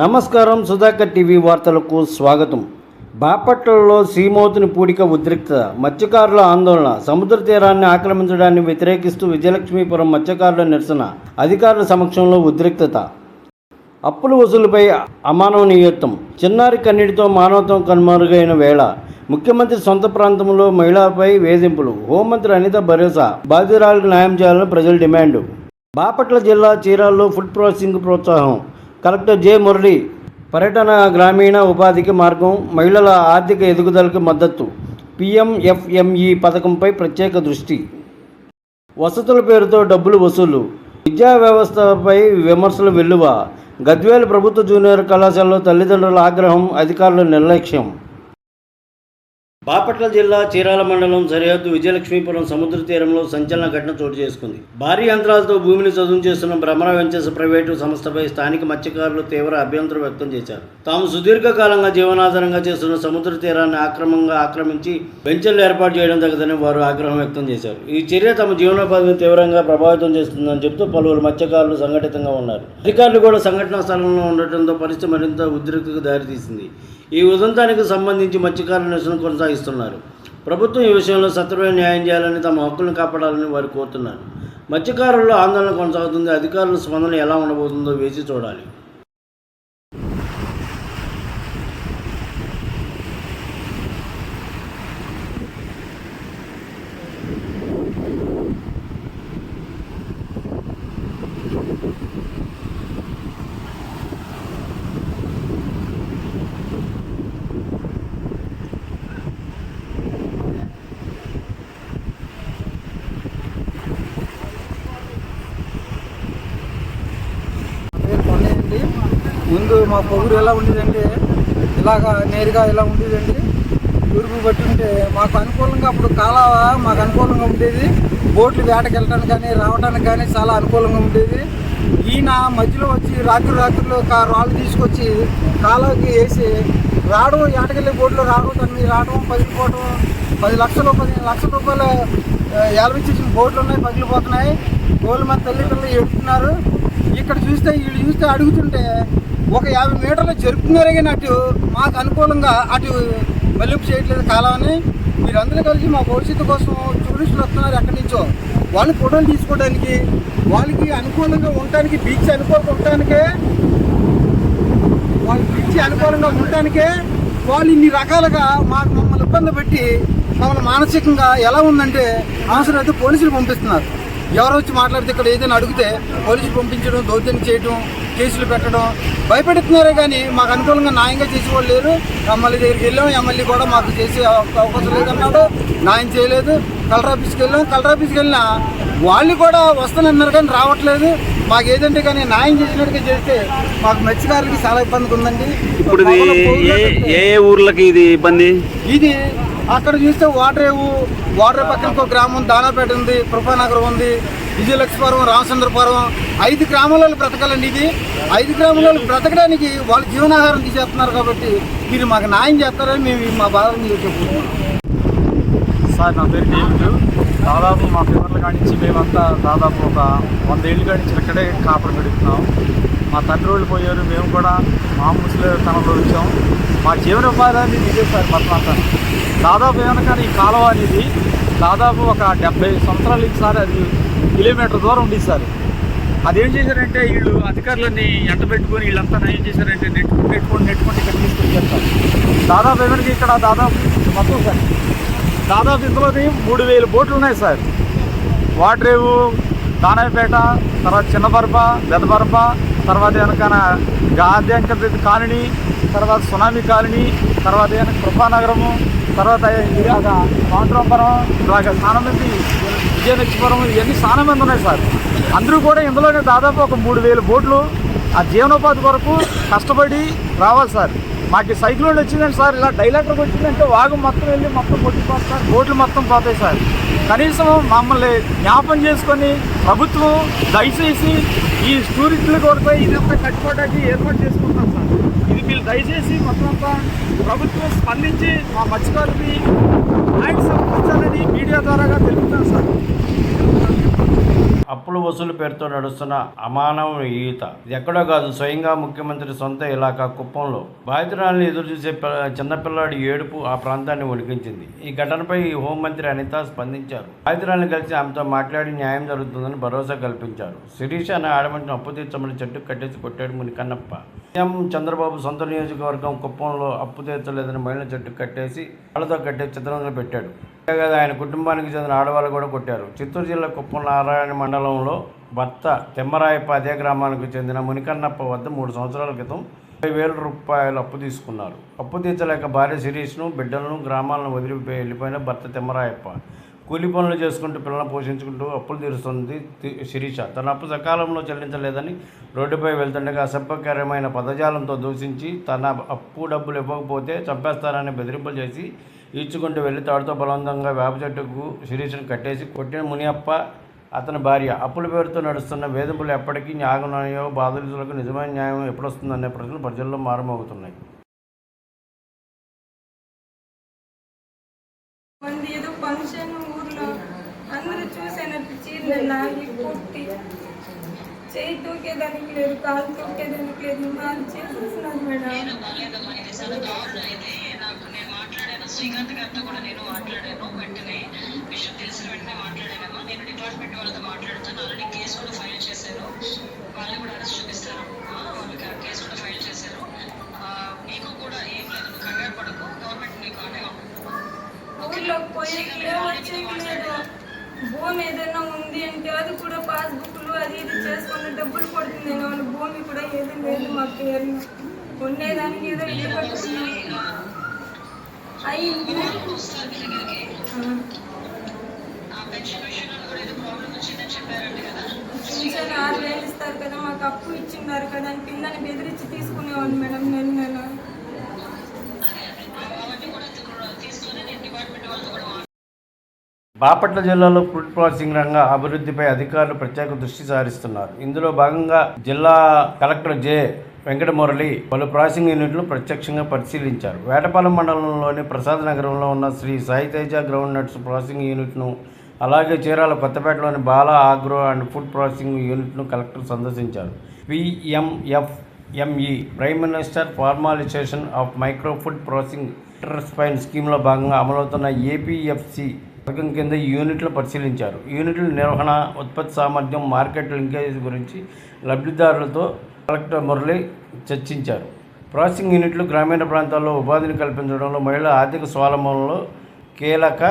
నమస్కారం సుధాకర్ టీవీ వార్తలకు స్వాగతం. బాపట్లలో సీమోతుని పూడిక ఉద్రిక్తత మత్స్యకారుల ఆందోళన సముద్ర తీరాన్ని ఆక్రమించడాన్ని వ్యతిరేకిస్తూ విజయలక్ష్మీపురం మత్స్యకారుల నిరసన అధికారుల సమక్షంలో ఉద్రిక్తత. అప్పుల వసూలుపై అమానవనీయత్వం చిన్నారి కన్నీటితో మానవత్వం కనుమరుగైన వేళ ముఖ్యమంత్రి సొంత ప్రాంతంలో మహిళలపై వేధింపులు. హోంమంత్రి అనిత భరోసా బాధితురాలకు న్యాయం చేయాలని ప్రజల డిమాండ్. బాపట్ల జిల్లా చీరాల్లో ఫుడ్ ప్రాసెసింగ్ ప్రోత్సాహం. కలెక్టర్ జె మురళి పర్యటన గ్రామీణ ఉపాధికి మార్గం మహిళల ఆర్థిక ఎదుగుదలకు మద్దతు. పిఎంఎఫ్ఎంఈ పథకంపై ప్రత్యేక దృష్టి. వసతుల పేరుతో డబ్బులు వసూలు. విద్యా వ్యవస్థపై విమర్శలు వెల్లువ. గద్వేల్ ప్రభుత్వ జూనియర్ కళాశాలలో తల్లిదండ్రుల ఆగ్రహం అధికారుల నిర్లక్ష్యం. బాపట్ల జిల్లా చీరాల మండలం సరిహద్దు విజయలక్ష్మీపురం సముద్ర తీరంలో సంచలన ఘటన చోటు చేసుకుంది. భారీ యంత్రాలతో భూమిని చదును చేస్తున్న భ్రమణ వెంచర్స్ ప్రైవేటు సంస్థపై స్థానిక మత్స్యకారులు తీవ్ర అభ్యంతరం వ్యక్తం చేశారు. తాము సుదీర్ఘకాలంగా జీవనాధారంగా చేస్తున్న సముద్ర తీరాన్ని ఆక్రమంగా ఆక్రమించి వెంచర్లు ఏర్పాటు చేయడం తగదని వారు ఆగ్రహం వ్యక్తం చేశారు. ఈ చర్య తమ జీవనోపాధిని తీవ్రంగా ప్రభావితం చేస్తుందని చెబుతూ పలువురు మత్స్యకారులు సంఘటితంగా ఉన్నారు. అధికారులు కూడా సంఘటనా స్థలంలో ఉండటంతో పరిస్థితి మరింత ఉద్రిక్తకు దారితీసింది. ఈ ఉదంతానికి సంబంధించి మత్స్యకారుల నిరసన కొనసాగిస్తున్నారు. ప్రభుత్వం ఈ విషయంలో సత్వరమైన న్యాయం చేయాలని తమ హక్కులను కాపాడాలని వారు కోరుతున్నారు. మత్స్యకారుల్లో ఆందోళన కొనసాగుతుంది. అధికారుల స్పందన ఎలా ఉండబోతుందో వేచి చూడాలి పేరు కొండయండి ముందు మా పొగురు ఎలా ఉండేదంటే ఇలాగా నేరుగా ఇలా ఉండేదండి తూర్పు బట్టి ఉంటే మాకు అనుకూలంగా అప్పుడు కాలావ మాకు అనుకూలంగా ఉండేది. బోట్లు వేటకి వెళ్ళడానికి కానీ రావడానికి కానీ చాలా అనుకూలంగా ఉండేది. ఈయన మధ్యలో వచ్చి రాత్రి రాత్రిలో కా రాళ్ళు తీసుకొచ్చి కాలువకి వేసి రావడం ఏటకెళ్ళి బోట్లు రావడం తన మీద రావడం పగిలిపోవడం పది లక్షలు పదిహేను లక్షల రూపాయలు ఏలవి చేసిన బోట్లు ఉన్నాయి పగిలిపోతున్నాయి. గోలు మన తల్లిదండ్రులు ఎడుతున్నారు ఇక్కడ చూస్తే వీళ్ళు చూస్తే అడుగుతుంటే ఒక యాభై మీటర్లు జరుపుతున్నారే కానీ అటు మాకు అనుకూలంగా అటు మల్లింపు చేయట్లేదు కాలాన్ని మీరందరూ కలిసి మా భవిష్యత్తు కోసం టూరిస్టులు వస్తున్నారు ఎక్కడి నుంచో. వాళ్ళు ఫోటోలు తీసుకోవడానికి వాళ్ళకి అనుకూలంగా ఉండటానికి బీచ్ అనుకూలంగా ఉండటానికే వాళ్ళ బీచ్ అనుకూలంగా ఉండటానికే వాళ్ళు ఇన్ని రకాలుగా మాకు మమ్మల్ని ఇబ్బంది పెట్టి మమ్మల్ని మానసికంగా ఎలా ఉందంటే అవసరం అయితే పోలీసులు పంపిస్తున్నారు. ఎవరు వచ్చి మాట్లాడితే ఇక్కడ ఏదైనా అడిగితే పోలీసులు పంపించడం దౌర్జన్యం చేయడం కేసులు పెట్టడం భయపెడుతున్నారే కానీ మాకు అనుకూలంగా న్యాయంగా చేసేవాళ్ళు లేరు. ఎమ్మెల్యే దగ్గరికి వెళ్ళాం. ఎమ్మెల్యే కూడా మాకు చేసే అవ- అవకాశం లేదన్నాడు. న్యాయం చేయలేదు. కలెక్టర్ ఆఫీస్కి వెళ్ళాం. కలెక్టర్ ఆఫీస్కి వెళ్ళినా వాళ్ళు కూడా వస్తానన్నారు కానీ రావట్లేదు. మాకు ఏదంటే కానీ న్యాయం చేసినట్టుగా చేస్తే మాకు మత్స్యకారులకి చాలా ఇబ్బందిగా ఉందండి. ఇప్పుడు ఏ ఊర్లకి ఇది ఇబ్బంది? ఇది అక్కడ చూస్తే వాటరేవు వాటర్ పక్కన ఒక గ్రామం దానాపేట ఉంది కృపానగరం ఉంది. విజయలక్ష్మీపురం రామచంద్రపురం ఐదు గ్రామాలలో బ్రతకాలండి ఇది. ఐదు గ్రామాలలో బ్రతకడానికి వాళ్ళు జీవనాహారం తీసేస్తున్నారు కాబట్టి మీరు మాకు న్యాయం చేస్తారని మేము మా బాధను మీరు చెప్పుకుంటున్నాం. సార్ నా పేరు డేవిడ్. దాదాపు మా పిల్లల కానించి మేమంతా దాదాపు ఒక వంద ఏళ్ళు కానించి ఇక్కడే కాపలు పెడుతున్నాం మా తండ్రి వాళ్ళు పోయారు మేము కూడా మా ముసలి తనలో వచ్చాం. మా జీవనోపాధి అనేది ఇదే సార్ మొత్తం దాదాపు ఏమన్నా కానీ ఈ కాలువ అనేది దాదాపు ఒక డెబ్బై సంవత్సరాల నుంచి సార్ అది కిలోమీటర్ దూరం ఉంది సార్. అదేం చేశారంటే వీళ్ళు అధికారులని ఎంట పెట్టుకొని వీళ్ళంతా ఏం చేశారంటే నెట్టుకుని పెట్టుకొని నెట్టుకొని ఇక్కడ తీసుకొని చేస్తారు దాదాపు ఎవరికి ఇక్కడ దాదాపు మొత్తం సార్. దాదాపు ఇందులోని మూడు వేల బోట్లు ఉన్నాయి సార్. వాటరేవు దానాయపేట తర్వాత చిన్నపరప పెద్దబరప తర్వాత వెనకన గాద్యాంక కాలనీ తర్వాత సునామీ కాలనీ తర్వాత వెనక కృపానగరము తర్వాత ఇలాగ పాండ్రంపురం ఇలాగ స్నానం మంది విజయనక్షపురం ఇవన్నీ చాలా మంది ఉన్నాయి సార్. అందరూ కూడా ఇందులోనే దాదాపు ఒక మూడు వేల బోట్లు ఆ జీవనోపాధి కొరకు కష్టపడి రావాలి సార్. మాకు సైక్లోన్ వచ్చిందండి సార్ ఇలా డైలాటర్కి వచ్చిందంటే వాగు మొత్తం వెళ్ళి మొత్తం కొట్టిపోతుంది సార్. బోట్లు మొత్తం పోతాయి సార్. కనీసం మమ్మల్ని జ్ఞాపం చేసుకొని ప్రభుత్వం దయచేసి ఈ టూరిస్టుల కొరకు ఇదంతా కట్టుకోవడానికి ఏర్పాటు చేసుకుంటాం సార్. వీళ్ళు మీరు దయచేసి మొత్తం అంతా ప్రభుత్వం స్పందించి మా మత్స్యకారులకి న్యాయం సమకూర్చాలని మీడియా ద్వారాగా తెలుపుతాను సార్. అప్పుల వసూలు పేరుతో నడుస్తున్న అమానవ ఈత. ఇది ఎక్కడో కాదు స్వయంగా ముఖ్యమంత్రి సొంత ఇలాకా కుప్పంలో. బాధితురాలను ఎదురు చూసే చిన్నపిల్లాడి ఏడుపు ఆ ప్రాంతాన్ని వణికించింది ఈ ఘటనపై హోంమంత్రి అనిత స్పందించారు. బాధితురాలను కలిసి ఆమెతో మాట్లాడి న్యాయం జరుగుతుందని భరోసా కల్పించారు. శిరీష్ అనే ఆడమంటిని అప్పు తీర్చమని చెట్టు కట్టేసి కొట్టాడు మునికన్నప్ప. సీఎం చంద్రబాబు సొంత నియోజకవర్గం కుప్పంలో అప్పు తీర్చలేదని మహిళ చెట్టు కట్టేసి వాళ్ళతో కట్టేసి చిత్రంలో పెట్టాడు. అంతేకాదు ఆయన కుటుంబానికి చెందిన ఆడవాళ్ళు కూడా కొట్టారు. చిత్తూరు జిల్లా కుప్పం నారాయణ మండలంలో భర్త తిమ్మరాయప్ప అదే గ్రామానికి చెందిన మునికన్నప్ప వద్ద మూడు సంవత్సరాల క్రితం ముప్పై వేల రూపాయలు అప్పు తీసుకున్నారు. అప్పు తీర్చలేక భార్య శిరీష్ను బిడ్డలను గ్రామాలను వదిలిపోయి వెళ్ళిపోయిన భర్త తిమ్మరాయప్ప. కూలి పనులు చేసుకుంటూ పిల్లలను పోషించుకుంటూ అప్పులు తీరుస్తుంది శిరీష. తన అప్పు సకాలంలో చెల్లించలేదని రోడ్డుపై వెళ్తుండగా అసభ్యకరమైన పదజాలంతో దూషించి తన అప్పు డబ్బులు ఇవ్వకపోతే చంపేస్తారని బెదిరింపులు చేసి ఈడ్చుకుంటూ వెళ్ళి తాడుతో బలవంతంగా వేప చెట్టుకు శిరీషను కట్టేసి కొట్టిన మునియప్ప అతని భార్య. అప్పుల పేరుతో నడుస్తున్న వేధింపులు ఎప్పటికీ న్యాయనాయో బాధితులకు నిజమైన న్యాయం ఎప్పుడొస్తుందనే ప్రశ్నలు ప్రజల్లో మారుమోగుతున్నాయి. మంది ఏదో ఫంక్షన్ ఊర్లో అందరూ చూసేననిపించి లాగి కొట్టి చేయి తూకేదానికి లేదు కాలు తూకేదానికి లేదు వాళ్ళు చేసేస్తున్నారు మేడం. లేదమ్మా ఇది చాలా దారుణం ఇది నాకు నేను మాట్లాడాను శ్రీకాంత్ గారితో కూడా నేను మాట్లాడాను వెంటనే విషయం తెలిసిన వెంటనే మాట్లాడానమ్మా. నేను డిపార్ట్మెంట్ వాళ్ళతో మాట్లాడుతాను. ఆల్రెడీ కేసు కూడా ఫైల్ చేశారు. వాళ్ళు కూడా అరెస్ట్ చూపిస్తారు వాళ్ళకి ఆ కేసు కూడా ఫైల్ చేశారు. మీకు కూడా ఏం లేదు. కంగారు పడకు. గవర్నమెంట్ వచ్చేకి లేదు భూమి ఏదైనా ఉంది అంటే అది కూడా పాస్బుక్లు అది ఇది చేసుకుని డబ్బులు పడుతుంది వాళ్ళ భూమి కూడా ఏది లేదు మా పేరు ఉండేదానికి ఏదో ఇల్లు కట్టుకున్నాం అయ్యింది పెన్షన్ ఆరు వేలు ఇస్తారు కదా మాకు అప్పు ఇచ్చిన్నారు కదా అని పిల్లని బెదిరించి తీసుకునేవాళ్ళు మేడం నేను నేను. బాపట్ల జిల్లాలో ఫుడ్ ప్రాసెసింగ్ రంగ అభివృద్ధిపై అధికారులు ప్రత్యేక దృష్టి సారిస్తున్నారు. ఇందులో భాగంగా జిల్లా కలెక్టర్ జె. వెంకటమురళి పలు ప్రాసెసింగ్ యూనిట్లు ప్రత్యక్షంగా పరిశీలించారు. వేటపాలెం మండలంలోని ప్రసాద్ నగరంలో ఉన్న Shri Saiteja ground nuts processing యూనిట్ను అలాగే Chirala కొత్తపేటలోని Bala agro and food processing యూనిట్ను కలెక్టర్ సందర్శించారు. PMF ME prime minister formalisation of micro food processing fine స్కీమ్లో భాగంగా అమలవుతున్న ఏపీఎఫ్సి పథకం కింద ఈ యూనిట్లు పరిశీలించారు. యూనిట్ల నిర్వహణ ఉత్పత్తి సామర్థ్యం మార్కెట్ లింకేజ్ గురించి లబ్ధిదారులతో కలెక్టర్ మురళి చర్చించారు. ప్రాసెసింగ్ యూనిట్లు గ్రామీణ ప్రాంతాల్లో ఉపాధిని కల్పించడంలో మహిళల ఆర్థిక స్వావలంబనలో కీలక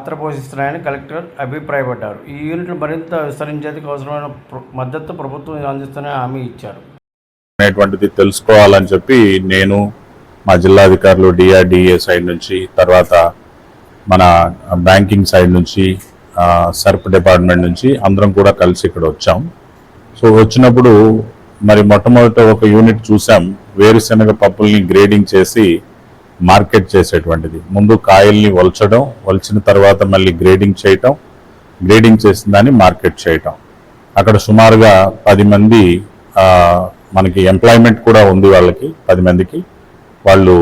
పాత్ర పోషిస్తున్నాయని కలెక్టర్ అభిప్రాయపడ్డారు. ఈ యూనిట్లు మరింత విస్తరించేందుకు అవసరమైన మద్దతు ప్రభుత్వం అందిస్తున్న హామీ ఇచ్చారు. అనేటువంటిది తెలుసుకోవాలని చెప్పి నేను మా జిల్లా అధికారులు డిఆర్డిఏ సైడ్ నుంచి తర్వాత మన బ్యాంకింగ్ సైడ్ నుంచి సర్ప్ డిపార్ట్మెంట్ నుంచి అందరం కూడా కలిసి ఇక్కడ వచ్చాం. సో వచ్చినప్పుడు మరి మొట్టమొదట ఒక యూనిట్ చూసాం. వేరుశనగ పప్పుల్ని గ్రేడింగ్ చేసి మార్కెట్ చేసేటువంటిది. ముందు కాయల్ని వలచడం వలిచిన తర్వాత మళ్ళీ గ్రేడింగ్ చేయటం గ్రేడింగ్ చేసిన దాన్ని మార్కెట్ చేయటం. అక్కడ సుమారుగా పది మంది మనకి ఎంప్లాయ్మెంట్ కూడా ఉంది వాళ్ళకి పది మందికి. వాళ్ళు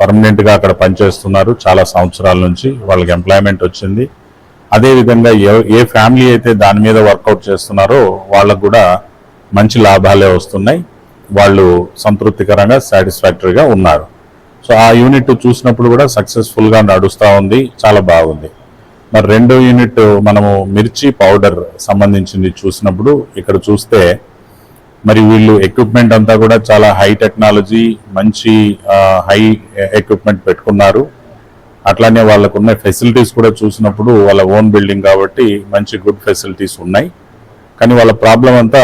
పర్మనెంట్గా అక్కడ పనిచేస్తున్నారు చాలా సంవత్సరాల నుంచి వాళ్ళకి ఎంప్లాయ్మెంట్ వచ్చింది. అదేవిధంగా ఏ ఏ ఫ్యామిలీ అయితే దాని మీద వర్కౌట్ చేస్తున్నారో వాళ్ళకు కూడా మంచి లాభాలే వస్తున్నాయి. వాళ్ళు సంతృప్తికరంగా సాటిస్ఫాక్టరీగా ఉన్నారు. సో ఆ యూనిట్ చూసినప్పుడు కూడా సక్సెస్ఫుల్గా నడుస్తూ ఉంది. చాలా బాగుంది. మరి రెండో యూనిట్ మనము మిర్చి పౌడర్ సంబంధించింది చూసినప్పుడు ఇక్కడ చూస్తే మరి వీళ్ళు ఎక్విప్మెంట్ అంతా కూడా చాలా హై టెక్నాలజీ మంచి హై ఎక్విప్మెంట్ పెట్టుకున్నారు. అట్లానే వాళ్ళకున్న ఫెసిలిటీస్ కూడా చూసినప్పుడు వాళ్ళ ఓన్ బిల్డింగ్ కాబట్టి మంచి గుడ్ ఫెసిలిటీస్ ఉన్నాయి. కానీ వాళ్ళ ప్రాబ్లం అంతా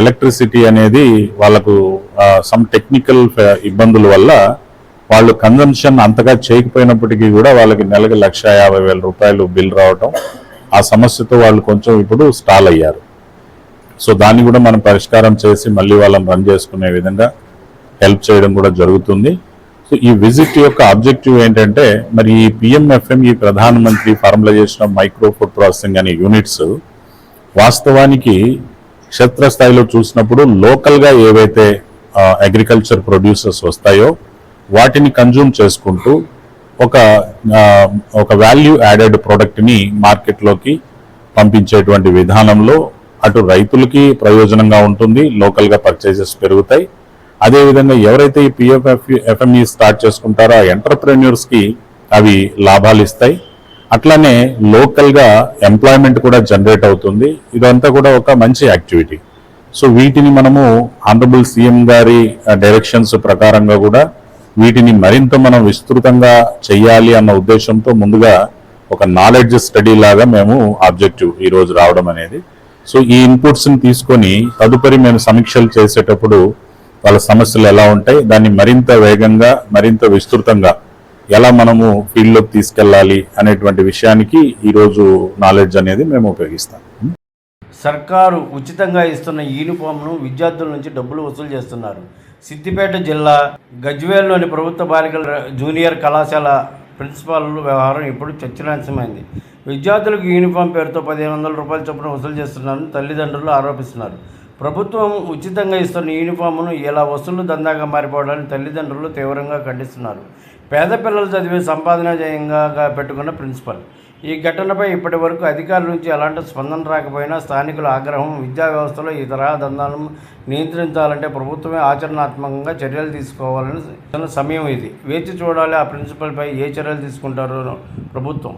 ఎలక్ట్రిసిటీ అనేది వాళ్ళకు సమ్ టెక్నికల్ ఇబ్బందుల వల్ల వాళ్ళు కన్జంప్షన్ అంతగా చేయకపోయినప్పటికీ కూడా వాళ్ళకి నెలకి లక్ష యాభై వేల రూపాయలు బిల్ రావటం ఆ సమస్యతో వాళ్ళు కొంచెం ఇప్పుడు స్టాల్ అయ్యారు. సో దాన్ని కూడా మనం పరిష్కారం చేసి మళ్ళీ వాళ్ళని రన్ చేసుకునే విధంగా హెల్ప్ చేయడం కూడా జరుగుతుంది. సో ఈ విజిట్ యొక్క ఆబ్జెక్టివ్ ఏంటంటే మరి ఈ పిఎంఎఫ్ఎం ఈ ప్రధానమంత్రి formalisation of micro food processing అనే యూనిట్స్ వాస్తవానికి క్షేత్రస్థాయిలో చూసినప్పుడు లోకల్గా ఏవైతే అగ్రికల్చర్ ప్రొడ్యూసర్స్ వస్తాయో వాటిని కన్జ్యూమ్ చేసుకుంటూ ఒక ఒక వాల్యూ యాడెడ్ ప్రోడక్ట్ని మార్కెట్లోకి పంపించేటువంటి విధానంలో అటు రైతులకి ప్రయోజనంగా ఉంటుంది లోకల్గా పర్చేజెస్ పెరుగుతాయి. అదేవిధంగా ఎవరైతే ఈ పిఎఫ్ఎఫ్ ఎఫ్ఎంఈ స్టార్ట్ చేసుకుంటారో ఆ ఎంటర్ప్రెన్యూర్స్కి అవి లాభాలు ఇస్తాయి. అట్లానే లోకల్గా ఎంప్లాయ్మెంట్ కూడా జనరేట్ అవుతుంది. ఇదంతా కూడా ఒక మంచి యాక్టివిటీ సో వీటిని మనము ఆనరబుల్ సీఎం గారి డైరెక్షన్స్ ప్రకారంగా కూడా వీటిని మరింత మనం విస్తృతంగా చేయాలి అన్న ఉద్దేశంతో ముందుగా ఒక నాలెడ్జ్ స్టడీ లాగా మేము ఆబ్జెక్టివ్ ఈరోజు రావడం అనేది. సో ఈ ఇన్పుట్స్ని తీసుకొని తదుపరి మేము సమీక్షలు చేసేటప్పుడు వాళ్ళ సమస్యలు ఎలా ఉంటాయి దాన్ని మరింత వేగంగా మరింత విస్తృతంగా ఎలా మనము ఫీల్డ్లోకి తీసుకెళ్ళాలి అనేటువంటి విషయానికి ఈరోజు నాలెడ్జ్ అనేది మేము ఉపయోగిస్తాం. సర్కారు ఉచితంగా ఇస్తున్న యూనిఫామ్ను విద్యార్థుల నుంచి డబ్బులు వసూలు చేస్తున్నారు. సిద్దిపేట జిల్లా గజ్వేల్లోని ప్రభుత్వ బాలికల జూనియర్ కళాశాల ప్రిన్సిపాల్ వ్యవహారం ఇప్పుడు చర్చనాంశమైంది విద్యార్థులకు యూనిఫామ్ పేరుతో పదిహేను వందల రూపాయల చొప్పున వసూలు చేస్తున్నారని తల్లిదండ్రులు ఆరోపిస్తున్నారు. ప్రభుత్వం ఉచితంగా ఇస్తున్న యూనిఫామ్ను ఇలా వసూలు దందాగా మారిపోవడాన్ని తల్లిదండ్రులు తీవ్రంగా ఖండిస్తున్నారు. పేద పిల్లలు చదివే సంపాదన జయంగా పెట్టుకున్న ప్రిన్సిపల్ ఈ ఘటనపై ఇప్పటి వరకు అధికారుల నుంచి ఎలాంటి స్పందన రాకపోయినా స్థానికుల ఆగ్రహం విద్యా వ్యవస్థలో ఈ తరహా దందాలను నియంత్రించాలంటే ప్రభుత్వమే ఆచరణాత్మకంగా చర్యలు తీసుకోవాలని సమయం ఇది. వేచి చూడాలి ఆ ప్రిన్సిపల్పై ఏ చర్యలు తీసుకుంటారో ప్రభుత్వం.